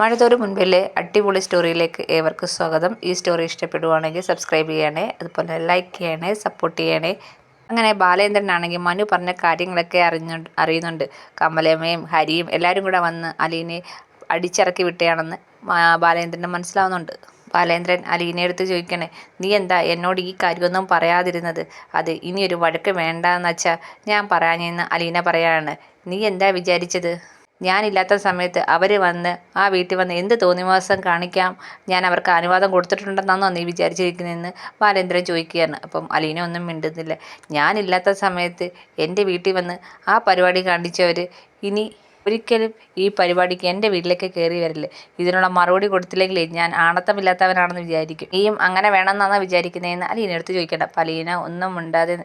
മഴത്തോട് മുൻപിലെ അടിപൊളി സ്റ്റോറിയിലേക്ക് ഏവർക്കും സ്വാഗതം. ഈ സ്റ്റോറി ഇഷ്ടപ്പെടുവാണെങ്കിൽ സബ്സ്ക്രൈബ് ചെയ്യണേ അതുപോലെ ലൈക്ക് ചെയ്യണേ സപ്പോർട്ട് ചെയ്യണേ. അങ്ങനെ ബാലേന്ദ്രനാണെങ്കിൽ മനു പറഞ്ഞ കാര്യങ്ങളൊക്കെ അറിഞ്ഞു അറിയുന്നുണ്ട്. കമലമ്മയും ഹരിയും എല്ലാവരും കൂടെ വന്ന് അലീനെ അടിച്ചിറക്കി വിട്ടയാണെന്ന് ബാലേന്ദ്രന് മനസ്സിലാവുന്നുണ്ട്. ബാലേന്ദ്രൻ അലീനെ എടുത്ത് ചോദിക്കണേ നീ എന്താ എന്നോട് ഈ കാര്യമൊന്നും പറയാതിരുന്നത്? അത് ഇനിയൊരു വഴക്ക് വേണ്ടെന്ന് വെച്ചാൽ ഞാൻ പറയാഞ്ഞെന്ന് അലീന പറയാണ്. നീ എന്താ വിചാരിച്ചത്? ഞാനില്ലാത്ത സമയത്ത് അവർ വന്ന് ആ വീട്ടിൽ വന്ന് എന്ത് തോന്നിവാസം കാണിക്കാം? ഞാൻ അവർക്ക് അനുവാദം കൊടുത്തിട്ടുണ്ടെന്നാണോ നീ വിചാരിച്ചിരിക്കുന്നതെന്ന് ബാലേന്ദ്രൻ ചോദിക്കുകയാണ്. അപ്പം അലീന ഒന്നും മിണ്ടുന്നില്ല. ഞാനില്ലാത്ത സമയത്ത് എന്റെ വീട്ടിൽ വന്ന് ആ പരിപാടി കാണിച്ചവർ ഇനി ഒരിക്കലും ഈ പരിപാടിക്ക് എന്റെ വീട്ടിലേക്ക് കയറി വരില്ല. ഇതിനുള്ള മറുപടി കൊടുത്തില്ലെങ്കിലേ ഞാൻ ആണത്തമില്ലാത്തവനാണെന്ന് വിചാരിക്കും. ഈയും അങ്ങനെ വേണമെന്നാണ് വിചാരിക്കുന്നതെന്ന് അലീന എടുത്ത് ചോദിക്കണ്ട. അപ്പം അലീന ഒന്നും മിണ്ടാതെ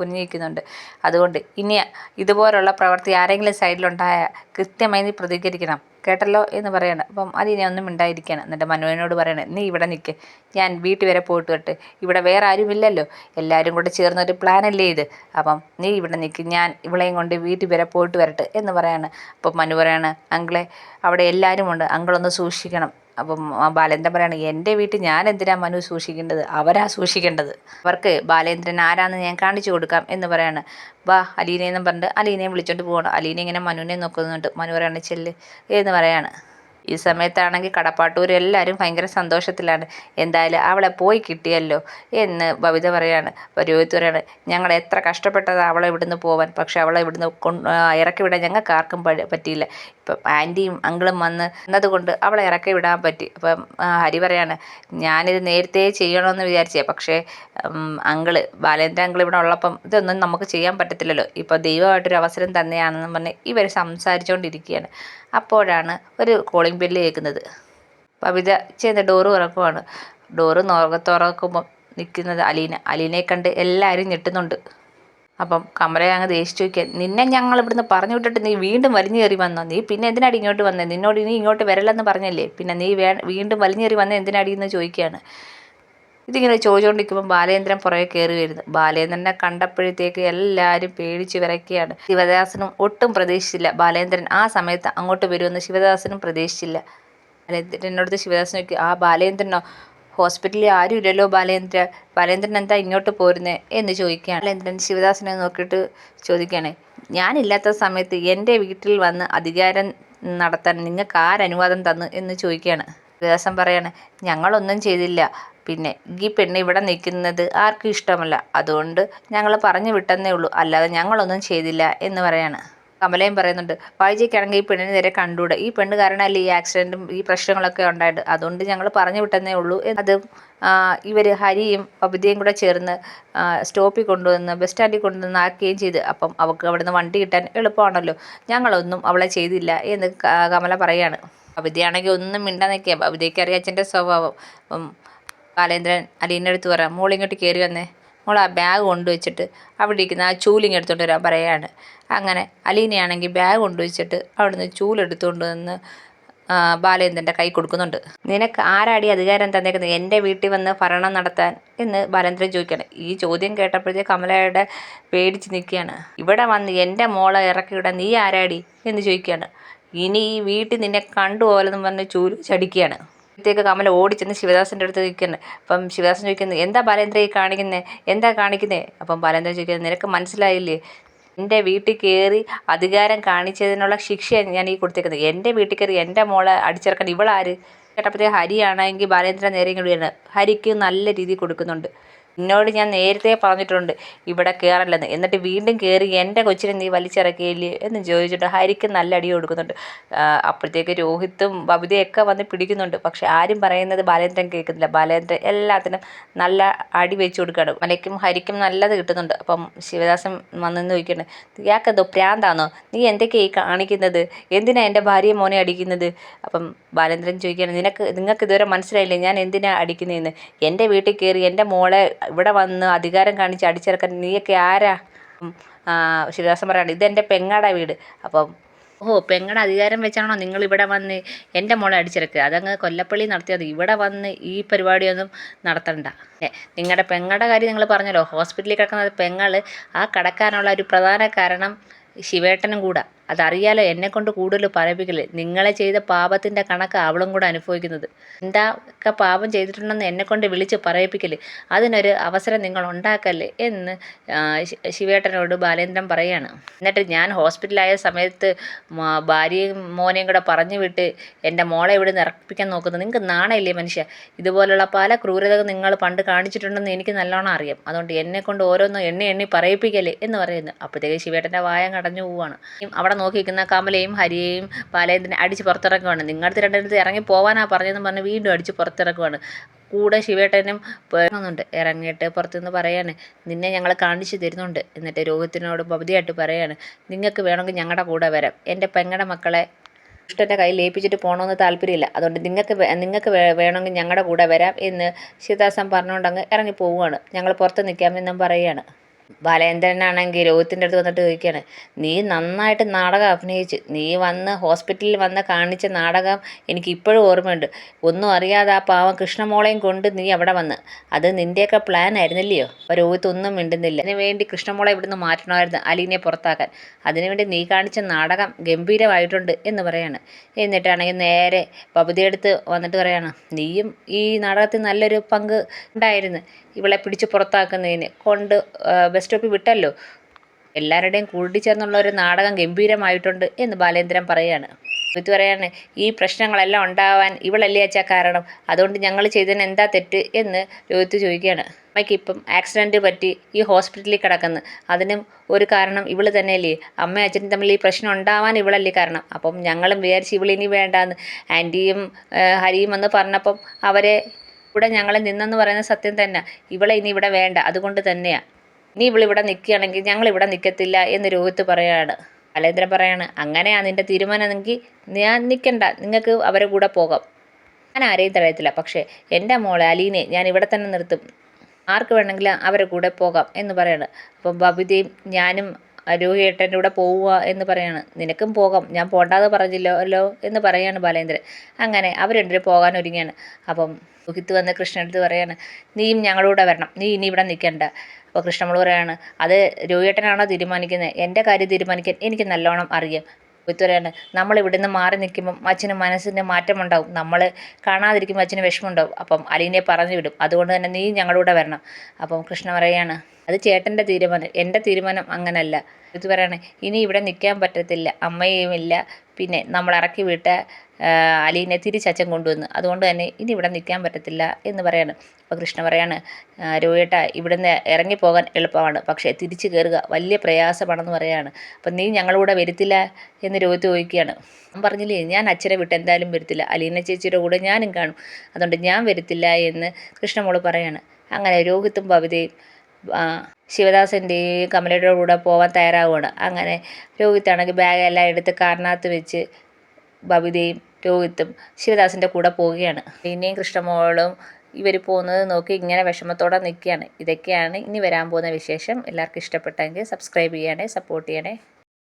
കുഞ്ഞിരിക്കുന്നുണ്ട് അതുകൊണ്ട് ഇനി ഇതുപോലുള്ള പ്രവൃത്തി ആരെങ്കിലും സൈഡിലുണ്ടായാൽ കൃത്യമായി നീ പ്രതികരിക്കണം. കേട്ടല്ലോ എന്ന് പറയണം. അപ്പം അതിനെ ഒന്നും മിണ്ടായിരിക്കണം. എന്നിട്ട് മനുവിനോട് പറയണേ നീ ഇവിടെ നിൽക്ക് ഞാൻ വീട്ടിൽ വരെ പോയിട്ട് വട്ട് ഇവിടെ വേറെ ആരുമില്ലല്ലോ. എല്ലാവരും കൂടെ ചേർന്നൊരു പ്ലാനല്ലേ ഇത്. അപ്പം നീ ഇവിടെ നിൽക്ക് ഞാൻ ഇവളെയും കൊണ്ട് വീട്ടിൽ വരെ പോയിട്ട് വരട്ടെ എന്ന് പറയാണ്. അപ്പം മനു പറയാണ് അങ്കിളെ അവിടെ എല്ലാവരും ഉണ്ട്. അങ്കിളൊന്ന് സൂക്ഷിക്കണം. അപ്പം ബാലേന്ദ്രൻ പറയാണ് എന്റെ വീട്ടിൽ ഞാൻ എന്തിനാ മനു സൂക്ഷിക്കേണ്ടത്? അവരാ സൂക്ഷിക്കേണ്ടത്. അവർക്ക് ബാലേന്ദ്രൻ ആരാന്ന് ഞാൻ കാണിച്ചു കൊടുക്കാം എന്ന് പറയാണ്. വാ അലീനയെന്നും പറഞ്ഞിട്ട് അലീനയെ വിളിച്ചോണ്ട് പോവാണ്. അലീന ഇങ്ങനെ മനുവിനെ നോക്കുന്നുണ്ട്. മനു പറയാണ് ചെല്ല് എന്ന് പറയാണ്. ഈ സമയത്താണെങ്കിൽ കടപ്പാട്ടൂർ എല്ലാവരും ഭയങ്കര സന്തോഷത്തിലാണ്. എന്തായാലും അവളെ പോയി കിട്ടിയല്ലോ എന്ന് ബബിത പറയാണ്. രോഹിത് പറയാണ് ഞങ്ങൾ എത്ര കഷ്ടപ്പെട്ടതാണ് അവളെ ഇവിടുന്ന് പോവാൻ. പക്ഷെ അവളെ ഇവിടുന്ന് ഇറക്കി വിടാൻ ഞങ്ങൾക്ക് ആർക്കും പറ്റിയില്ല. ഇപ്പം ആന്റിയും അങ്കിളും വന്ന് എന്നതുകൊണ്ട് അവളെ ഇറക്കി വിടാൻ പറ്റി. അപ്പം ഹരി പറയാണ് ഞാനിത് നേരത്തെ ചെയ്യണമെന്ന് വിചാരിച്ചേ. പക്ഷേ അങ്കിൾ ബാലേന്ദ്ര അങ്കിൾ ഇവിടെ ഉള്ളപ്പം ഇതൊന്നും നമുക്ക് ചെയ്യാൻ പറ്റത്തില്ലല്ലോ. ഇപ്പോൾ ദൈവമായിട്ടൊരു അവസരം തന്നെയാണെന്ന് പറഞ്ഞ് ഇവർ സംസാരിച്ചുകൊണ്ടിരിക്കുകയാണ് അപ്പോഴാണ് ഒരു കോളിംഗ് ബെല്ല് കേൾക്കുന്നത് പവിത ചെന്ന് ഡോറ് തുറക്കുവാണ് ഡോറ് തുറക്കുമ്പം നിൽക്കുന്നത് അലീന. അലീനയെ കണ്ട് എല്ലാവരും ഞെട്ടുന്നുണ്ട്. അപ്പം കമല അങ്ങ് ദേഷിച്ചു നോക്കിയാൽ നിന്നെ ഞങ്ങൾ ഇവിടുന്ന് പറഞ്ഞു വിട്ടിട്ട് നീ വീണ്ടും വലിഞ്ഞു കയറി വന്നോ? നീ പിന്നെ എന്തിനാടി ഇങ്ങോട്ട് വന്നത് നിന്നോട് ഇനി ഇങ്ങോട്ട് വരല്ലെന്ന് പറഞ്ഞല്ലേ? പിന്നെ നീ വേ വീണ്ടും വലിഞ്ഞു കയറി വന്നത് എന്തിനാടി? എന്ന് ചോദിക്കുകയാണ്. ഇതിങ്ങനെ ചോദിച്ചുകൊണ്ടിരിക്കുമ്പോൾ ബാലേന്ദ്രൻ പുറകെ കയറി വരുന്നു. ബാലേന്ദ്രനെ കണ്ടപ്പോഴത്തേക്ക് എല്ലാവരും പേടിച്ചു വിറയ്ക്കുകയാണ്. ശിവദാസനും ഒട്ടും പ്രതീക്ഷിച്ചില്ല. ബാലേന്ദ്രൻ ആ സമയത്ത് അങ്ങോട്ട് വരുമെന്ന് ശിവദാസനും പ്രതീക്ഷിച്ചില്ല. ബാലേന്ദ്രനോടത്ത് ശിവദാസൻ നോക്കി ആ ബാലേന്ദ്രനോ? ഹോസ്പിറ്റലിൽ ആരും ഇല്ലല്ലോ ബാലേന്ദ്ര. ബാലേന്ദ്രൻ എന്താ ഇങ്ങോട്ട് പോരുന്നേ? എന്ന് ചോദിക്കുകയാണ്. ബാലേന്ദ്രൻ ശിവദാസനെ നോക്കിയിട്ട് ചോദിക്കുകയാണ് ഞാനില്ലാത്ത സമയത്ത് എന്റെ വീട്ടിൽ വന്ന് അധികാരം നടത്താൻ നിങ്ങൾക്ക് ആരനുവാദം തന്നു? എന്ന് ചോദിക്കുകയാണ്. ശിവദാസൻ പറയാണ് ഞങ്ങളൊന്നും ചെയ്തില്ല. പിന്നെ ഈ പെണ്ണ് ഇവിടെ നിൽക്കുന്നത് ആർക്കും ഇഷ്ടമല്ല. അതുകൊണ്ട് ഞങ്ങൾ പറഞ്ഞു വിട്ടെന്നേ ഉള്ളൂ. അല്ലാതെ ഞങ്ങളൊന്നും ചെയ്തില്ല എന്ന് പറയാണ്. കമലയും പറയുന്നുണ്ട് വായിച്ചേക്കാണെങ്കിൽ ഈ പെണ്ണിന് നേരെ കണ്ടൂടെ ഈ പെണ്ണ് കാരണമല്ലേ ഈ ആക്സിഡന്റും ഈ പ്രശ്നങ്ങളൊക്കെ ഉണ്ടായിട്ട് അതുകൊണ്ട് ഞങ്ങൾ പറഞ്ഞു വിട്ടെന്നേ ഉള്ളൂ. അത് ഇവർ ഹരിയും പബിതയും കൂടെ ചേർന്ന് സ്റ്റോപ്പിൽ കൊണ്ടുവന്ന് ബസ് സ്റ്റാൻഡിൽ കൊണ്ടുവന്ന് ആക്കുകയും ചെയ്ത്. അപ്പം അവൾക്ക് അവിടുന്ന് വണ്ടി കിട്ടാൻ എളുപ്പമാണല്ലോ. ഞങ്ങളൊന്നും അവളെ ചെയ്തില്ല എന്ന് കമല പറയാണ്. പബിതയാണെങ്കിൽ ഒന്നും മിണ്ടാൻ നിൽക്കുക. പബിതയ്ക്ക് അറിയാം അച്ഛന്റെ സ്വഭാവം. ബാലേന്ദ്രൻ അലീന്റെ അടുത്ത് പറയാം മോളിങ്ങോട്ട് കയറി വന്നേ. മോൾ ആ ബാഗ് കൊണ്ടുവച്ചിട്ട് അവിടെ ഇരിക്കുന്ന ആ ചൂലിങ് എടുത്തുകൊണ്ട് വരാൻ പറയാണ്. അങ്ങനെ അലീനയാണെങ്കിൽ ബാഗ് കൊണ്ടുവച്ചിട്ട് അവിടുന്ന് ചൂലെടുത്തുകൊണ്ട് വന്ന് ബാലേന്ദ്രന്റെ കൈ കൊടുക്കുന്നുണ്ട്. നിനക്ക് ആരാടി അധികാരം തന്നേക്കുന്നത് എന്റെ വീട്ടിൽ വന്ന് ഭരണം നടത്താൻ? എന്ന് ബാലേന്ദ്രൻ ചോദിക്കുകയാണ്. ഈ ചോദ്യം കേട്ടപ്പോഴത്തേക്ക് കമലയുടെ പേടിച്ച് നിൽക്കുകയാണ്. ഇവിടെ വന്ന് എന്റെ മോളെ ഇറക്കി വിടാൻ നീ ആരാടി? എന്ന് ചോദിക്കുകയാണ്. ഇനി ഈ വീട്ടിൽ നിന്നെ കണ്ടുപോലെന്ന് പറഞ്ഞ് ചൂൽ ചടിക്കുകയാണ്. ത്തേക്ക് കമല ഓടിച്ചെന്ന് ശിവദാസിന്റെ അടുത്ത് നിൽക്കുന്നത് അപ്പം ശിവദാസൻ ചോദിക്കുന്നത് എന്താ ബാലേന്ദ്ര ഈ കാണിക്കുന്നത് എന്താ കാണിക്കുന്നത് അപ്പം ബാലേന്ദ്രൻ ചോദിക്കുന്നത് നിനക്ക് മനസ്സിലായില്ലേ? എന്റെ വീട്ടിൽ കയറി അധികാരം കാണിച്ചതിനുള്ള ശിക്ഷയാണ് ഞാൻ ഈ കൊടുത്തേക്കുന്നത്. എന്റെ വീട്ടിൽ കയറി എന്റെ മോളെ അടിച്ചിറക്കാൻ ഇവളാര്? കേട്ടപ്പോഴത്തേക്ക് ഹരിയാണെങ്കിൽ ബാലേന്ദ്രൻ നേരെ ഇങ്ങോട്ട് ഹരിക്ക് നല്ല രീതിയിൽ കൊടുക്കുന്നുണ്ട്. എന്നോട് ഞാൻ നേരത്തെ പറഞ്ഞിട്ടുണ്ട് ഇവിടെ കയറല്ലെന്ന് എന്നിട്ട് വീണ്ടും കയറി എന്റെ കൊച്ചിനെ നീ വലിച്ചിറക്കിയില്ലേ? എന്ന് ചോദിച്ചിട്ട് ഹരിക്ക് നല്ല അടി കൊടുക്കുന്നുണ്ട്. അപ്പോഴത്തേക്ക് രോഹിത്തും ബബിതയൊക്കെ വന്ന് പിടിക്കുന്നുണ്ട്. പക്ഷെ ആരും പറയുന്നത് ബാലേന്ദ്രൻ കേൾക്കുന്നില്ല. ബാലേന്ദ്രൻ എല്ലാത്തിനും നല്ല അടി വെച്ച് കൊടുക്കുകയാണ്. മലയ്ക്കും ഹരിക്കും നല്ലത് കിട്ടുന്നുണ്ട്. അപ്പം ശിവദാസൻ വന്നെന്ന് ചോദിക്കണേ ഇയാൾക്കെന്തോ പ്രാന്താണോ നീ എന്തൊക്കെയാണ് ഈ കാണിക്കുന്നത്? എന്തിനാ എന്റെ ഭാര്യയെ മോനെ അടിക്കുന്നത്? അപ്പം ബാലേന്ദ്രൻ ചോദിക്കുകയാണ് നിനക്ക് നിങ്ങൾക്ക് ഇതുവരെ മനസ്സിലായില്ലേ ഞാൻ എന്തിനാണ് അടിക്കുന്നതെന്ന്? എന്റെ വീട്ടിൽ കയറി എന്റെ മോളെ ഇവിടെ വന്ന് അധികാരം കാണിച്ച് അടിച്ചിറക്കാൻ നീയൊക്കെ ആരാ? ശിവദാസൻ പറയാണ് ഇതെന്റെ പെങ്ങാടെ വീട്. അപ്പം ഓ പെങ്ങളുടെ അധികാരം വെച്ചാണോ നിങ്ങൾ ഇവിടെ വന്ന് എന്റെ മോളെ അടിച്ചിറക്കുക? അതങ്ങ് കൊല്ലപ്പള്ളി നടത്തിയത് ഇവിടെ വന്ന് ഈ പരിപാടിയൊന്നും നടത്തണ്ട. നിങ്ങളുടെ പെങ്ങളുടെ കാര്യം നിങ്ങൾ പറഞ്ഞല്ലോ. ഹോസ്പിറ്റലിൽ കിടക്കുന്ന പെങ്ങൾ ആ കടക്കാനുള്ള ഒരു പ്രധാന കാരണം ശിവേട്ടനും കൂടെ. അതറിയാലോ എന്നെ കൊണ്ട് കൂടുതൽ പറയിപ്പിക്കില്ലേ നിങ്ങളെ ചെയ്ത പാപത്തിന്റെ കണക്ക് അവളും കൂടെ അനുഭവിക്കുന്നത്. എന്താ പാപം ചെയ്തിട്ടുണ്ടെന്ന് എന്നെ കൊണ്ട് വിളിച്ച് പറയിപ്പിക്കൽ. അതിനൊരു അവസരം നിങ്ങൾ ഉണ്ടാക്കല്ലേ എന്ന് ശിവേട്ടനോട് ബാലേന്ദ്രൻ പറയാണ്. എന്നിട്ട് ഞാൻ ഹോസ്പിറ്റലായ സമയത്ത് ഭാര്യയും മോനെയും കൂടെ പറഞ്ഞു വിട്ട് എന്റെ മോളെ ഇവിടെ നിന്ന് ഇറപ്പിക്കാൻ നോക്കുന്നത്. നിങ്ങൾക്ക് നാണയില്ലേ മനുഷ്യ? ഇതുപോലുള്ള പല ക്രൂരതകൾ നിങ്ങൾ പണ്ട് കാണിച്ചിട്ടുണ്ടെന്ന് എനിക്ക് നല്ലോണം അറിയാം. അതുകൊണ്ട് എന്നെ കൊണ്ട് ഓരോന്നും എണ്ണി എണ്ണി പറയിപ്പിക്കല്ലേ എന്ന് പറയുന്നു. അപ്പോഴത്തേക്ക് ശിവേട്ടന്റെ വായം കടഞ്ഞു പോവാണ്. അവിടെ നോക്കി നിൽക്കുന്ന കമലയും ഹരിയെയും ബാലേന്ദ്രനെ അടിച്ച് പുറത്തിറക്കുവാണ്. നിങ്ങളുടെ രണ്ടിടത്ത് ഇറങ്ങി പോവാനാ പറഞ്ഞതെന്ന് പറഞ്ഞ് വീണ്ടും അടിച്ച് പുറത്തിറക്കുവാണ്. കൂടെ ശിവേട്ടനും പോകുന്നുണ്ട് ഇറങ്ങിയിട്ട് പുറത്തുനിന്ന് പറയാണ് നിന്നെ ഞങ്ങൾ കാണിച്ചു തരുന്നുണ്ട് എന്നിട്ട് രോഹിത്തിനോട് പകുതിയായിട്ട് പറയാണ് നിങ്ങൾക്ക് വേണമെങ്കിൽ ഞങ്ങളുടെ കൂടെ വരാം. എന്റെ പെങ്ങളുടെ മക്കളെ ഇഷ്ടന്റെ കയ്യിൽ ഏൽപ്പിച്ചിട്ട് പോകണമെന്ന് താല്പര്യമില്ല. അതുകൊണ്ട് നിങ്ങൾക്ക് നിങ്ങൾക്ക് വേണമെങ്കിൽ ഞങ്ങളുടെ കൂടെ വരാം എന്ന് ശിവദാസൻ പറഞ്ഞുകൊണ്ട് അങ്ങ് ഇറങ്ങി പോവുകയാണ് ഞങ്ങൾ പുറത്ത് നിൽക്കാമെന്നും പറയുകയാണ് ബാലേന്ദ്രനാണെങ്കിൽ രോഹിത്തിന്റെ അടുത്ത് വന്നിട്ട് ചോദിക്കുകയാണ് നീ നന്നായിട്ട് നാടകം അഭിനയിച്ച് നീ വന്ന് ഹോസ്പിറ്റലിൽ വന്ന് കാണിച്ച നാടകം എനിക്ക് ഇപ്പോഴും ഓർമ്മയുണ്ട്. ഒന്നും അറിയാതെ ആ പാവം കൃഷ്ണമോളെയും കൊണ്ട് നീ അവിടെ വന്ന്. അത് നിന്റെയൊക്കെ പ്ലാൻ ആയിരുന്നില്ലയോ? രോഹിത്ത് ഒന്നും മിണ്ടുന്നില്ല. അതിന് വേണ്ടി കൃഷ്ണമോളെ ഇവിടുന്ന് മാറ്റണമായിരുന്നു അലീനെ പുറത്താക്കാൻ. അതിനുവേണ്ടി നീ കാണിച്ച നാടകം ഗംഭീരമായിട്ടുണ്ട് എന്ന് പറയാണ്. എന്നിട്ടാണെങ്കിൽ നേരെ ബബുദിയെടുത്ത് വന്നിട്ട് പറയാണ് നീയും ഈ നാടകത്തിൽ നല്ലൊരു പങ്ക് ഉണ്ടായിരുന്നു. ഇവളെ പിടിച്ച് പുറത്താക്കുന്നതിന് കൊണ്ട് ബസ് വിട്ടല്ലോ. എല്ലാവരുടെയും കൂടിച്ചേർന്നുള്ള ഒരു നാടകം ഗംഭീരമായിട്ടുണ്ട് എന്ന് ബാലേന്ദ്രൻ പറയാണ്. ഇത് പറയാണ് ഈ പ്രശ്നങ്ങളെല്ലാം ഉണ്ടാവാൻ ഇവളല്ലേ അച്ഛാ കാരണം? അതുകൊണ്ട് ഞങ്ങൾ ചെയ്തതിന് എന്താ തെറ്റ് എന്ന് രോഹിത്ത് ചോദിക്കുകയാണ്. അമ്മയ്ക്ക് ഇപ്പം ആക്സിഡന്റ് പറ്റി ഈ ഹോസ്പിറ്റലിൽ കിടക്കുന്നു. അതിനും ഒരു കാരണം ഇവൾ തന്നെയല്ലേ. അമ്മയും അച്ഛനും തമ്മിൽ ഈ പ്രശ്നം ഉണ്ടാവാൻ ഇവളല്ലേ കാരണം? അപ്പം ഞങ്ങളും വിചാരിച്ച് ഇവളിനി വേണ്ടാന്ന്. ആന്റിയും ഹരിയും എന്ന് പറഞ്ഞപ്പം അവരെ ഇവിടെ ഞങ്ങളെ നിന്നെന്ന് പറയുന്ന സത്യം തന്നെ. ഇവളെ ഇനി ഇവിടെ വേണ്ട. അതുകൊണ്ട് തന്നെയാണ് ഇനി ഇവളിവിടെ നിൽക്കുകയാണെങ്കിൽ ഞങ്ങൾ ഇവിടെ നിൽക്കത്തില്ല എന്ന് രോഹിത്ത് പറയാണ്. അലേന്ദ്രൻ പറയാണ് അങ്ങനെയാണ് നിന്റെ തീരുമാനമെങ്കിൽ ഞാൻ നിൽക്കണ്ട നിങ്ങൾക്ക് അവരെ കൂടെ പോകാം. ഞാൻ ആരെയും തടയത്തില്ല പക്ഷേ എന്റെ മോളെ അലീനെ ഞാൻ ഇവിടെ തന്നെ നിർത്തും. ആർക്ക് വേണമെങ്കിലും അവരെ കൂടെ പോകാം എന്ന് പറയാണ്. അപ്പോൾ ബബിതയും ഞാനും രോഹിയേട്ടന്റെ കൂടെ പോവുക എന്ന് പറയാണ്. നിനക്കും പോകാം. ഞാൻ പോണ്ടാതെ പറഞ്ഞില്ലോ അല്ലോ എന്ന് പറയാണ് ബാലേന്ദ്രൻ. അങ്ങനെ അവർ രണ്ടുപേരും പോകാൻ ഒരുങ്ങിയാണ്. അപ്പം രോഹിത്ത് വന്ന് കൃഷ്ണനടുത്ത് പറയാണ് നീയും ഞങ്ങളുടെ വരണം. നീ ഇനി ഇവിടെ നിൽക്കണ്ട. അപ്പോൾ കൃഷ്ണമോൾ പറയാണ് അത് രോഹിയേട്ടനാണോ തീരുമാനിക്കുന്നത് എന്റെ കാര്യം തീരുമാനിക്കാൻ എനിക്ക് നല്ലോണം അറിയാം. നമ്മൾ നമ്മൾ ഇവിടുന്ന് മാറി നിൽക്കുമ്പം അച്ഛന് മനസ്സിന് മാറ്റമുണ്ടാവും. നമ്മൾ കാണാതിരിക്കുമ്പോൾ അച്ഛന് വിഷമമുണ്ടാവും. അപ്പം അലീനെ പറഞ്ഞു വിടും. അതുകൊണ്ട് തന്നെ നീ ഞങ്ങളുടെ വരണം. അപ്പം കൃഷ്ണ പറയാണ് അത് ചേട്ടന്റെ തീരുമാനം എന്റെ തീരുമാനം അങ്ങനല്ല. ഇത് പറയാണ് ഇനി ഇവിടെ നിൽക്കാൻ പറ്റത്തില്ല അമ്മയുമില്ല പിന്നെ നമ്മൾ ഇറക്കി വിട്ട അലീനെ തിരിച്ചച്ഛൻ കൊണ്ടുവന്നു. അതുകൊണ്ട് തന്നെ ഇനി ഇവിടെ നിൽക്കാൻ പറ്റത്തില്ല എന്ന് പറയാണ്. അപ്പോൾ കൃഷ്ണ പറയാണ് രോഹിട്ട ഇവിടുന്ന് ഇറങ്ങിപ്പോകാൻ എളുപ്പമാണ്. പക്ഷേ തിരിച്ചു കയറുക വലിയ പ്രയാസമാണെന്ന് പറയാണ്. അപ്പം നീ ഞങ്ങളുടെ വരുത്തില്ല എന്ന് രോഹിത്ത് ചോദിക്കുകയാണ്. പറഞ്ഞില്ലേ ഞാൻ അച്ഛനെ വിട്ട് എന്തായാലും വരത്തില്ല. അലീന ചേച്ചിയുടെ കൂടെ ഞാനും കാണും. അതുകൊണ്ട് ഞാൻ വരത്തില്ല എന്ന് കൃഷ്ണമോൾ പറയാണ്. അങ്ങനെ രോഹിത്തും ഭവിതയും ശിവദാസന്റെയും കമലയുടെ കൂടെ പോവാൻ തയ്യാറാവുകയാണ്. അങ്ങനെ രോഹിത്താണെങ്കിൽ ബാഗെല്ലാം എടുത്ത് കാറിനകത്ത് വെച്ച് ബബിതയും രോഹിത്തും ശിവദാസിന്റെ കൂടെ പോവുകയാണ്. പിന്നെയും കൃഷ്ണമോളും ഇവർ പോകുന്നത് നോക്കി ഇങ്ങനെ വിഷമത്തോടെ നിൽക്കുകയാണ്. ഇതൊക്കെയാണ് ഇനി വരാൻ പോകുന്ന വിശേഷം. എല്ലാവർക്കും ഇഷ്ടപ്പെട്ടെങ്കിൽ സബ്സ്ക്രൈബ് ചെയ്യണേ സപ്പോർട്ട് ചെയ്യണേ.